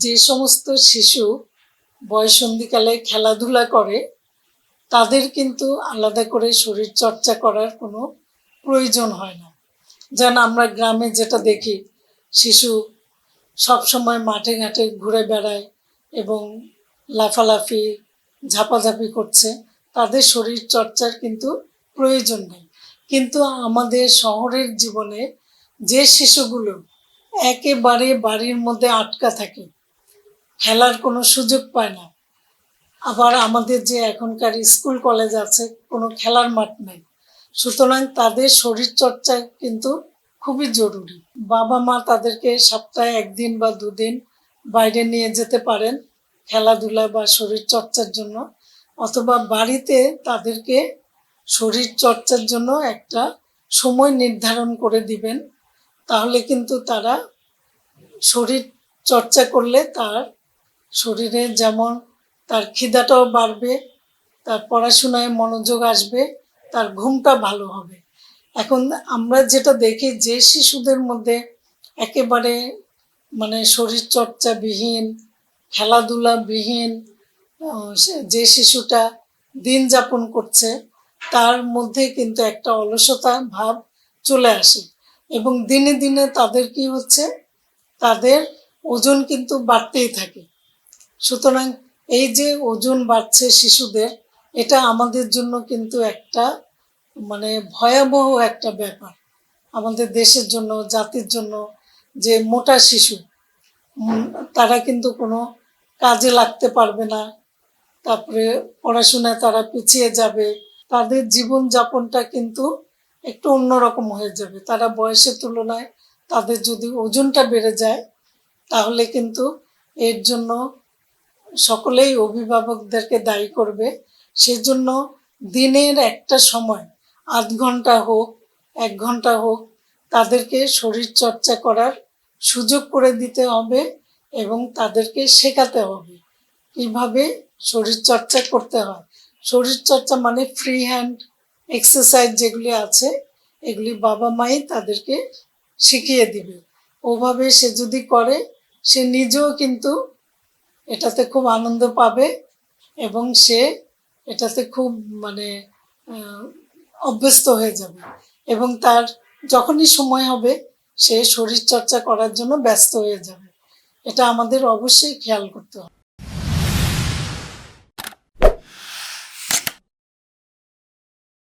যে সমস্ত শিশু বয়সন্ধিকালে খেলাধুলা করে, তাদের কিন্তু আলাদা করে শরীর চর্চা করার কোনো প্রয়োজন হয় না। যেন আমরা গ্রামে যেটা দেখি, শিশু সব সময় মাঠে ঘাটে ঘুরে বেড়ায় এবং লাফালাফি, ঝাপাঝাপি করছে, তাদের শরীর চর্চার কিন্তু প্রয়োজন নেই। কিন্তু আমাদের শহরের জীবনে যে শিশুগুলো একেবারে বাড়ির মধ্যে আটকা থাকে খেলার কোনো সুযোগ পায় না। আবার আমাদের যে এখনকার স্কুল, কলেজ আছে, কোনো খেলার মাঠ নেই। সুতরাং তাদের শরীর চর্চা কিন্তু খুবই জরুরি। বাবা মা তাদেরকে সপ্তাহে একদিন বা দুদিন বাইরে নিয়ে যেতে পারেন খেলাধুলা বা শরীর চর্চার জন্য, অথবা বাড়িতে তাদেরকে শরীর চর্চার জন্য একটা সময় নির্ধারণ করে দিবেন। তাহলে কিন্তু তারা শরীর চর্চা করলে তার শরীরে যেমন তার খিদাটাও বাড়বে, তার পড়াশোনায় মনোযোগ আসবে, তার ঘুমটা ভালো হবে। এখন আমরা যেটা দেখি যে শিশুদের মধ্যে একেবারে মানে শরীর চর্চা বিহীন খেলাধুলা বিহীন যে শিশুটা দিন যাপন করছে, তার মধ্যে কিন্তু একটা অলসতা ভাব চলে আসে এবং দিনে দিনে তাদের কি হচ্ছে? তাদের ওজন কিন্তু বাড়তেই থাকে। সুতরাং এই যে ওজন বাড়ছে শিশুদের, এটা আমাদের জন্য কিন্তু একটা মানে ভয়াবহ একটা ব্যাপার। আমাদের দেশের জন্য, জাতির জন্য যে মোটা শিশু তারা কিন্তু কোনো কাজে লাগতে পারবে না। তারপরে পড়াশোনায় তারা পিছিয়ে যাবে। তাদের জীবন যাপনটা কিন্তু একটু অন্যরকম হয়ে যাবে। তারা বয়সের তুলনায় তাদের যদি ওজনটা বেড়ে যায়, তাহলে কিন্তু এর জন্য সকলেই অভিভাবকদেরকে দায়ী করবে। সেজন্য দিনের একটা সময়, আধ ঘণ্টা হোক, এক ঘণ্টা হোক, তাদেরকে শরীর চর্চা করার সুযোগ করে দিতে হবে এবং তাদেরকে শেখাতে হবে কীভাবে শরীর চর্চা করতে হয়। শরীর চর্চা মানে ফ্রি হ্যান্ড এক্সারসাইজ যেগুলি আছে, এগুলি বাবা মাই তাদেরকে শিখিয়ে দিবে। ওভাবে সে যদি করে, সে নিজেও কিন্তু এটাতে খুব আনন্দ পাবে এবং সে এটাতে খুব মানে অভ্যস্ত হয়ে যাবে। এবং তার যখনই সময় হবে, সে শরীর চর্চা করার জন্য ব্যস্ত হয়ে যাবে। এটা আমাদের অবশ্যই খেয়াল করতে হবে।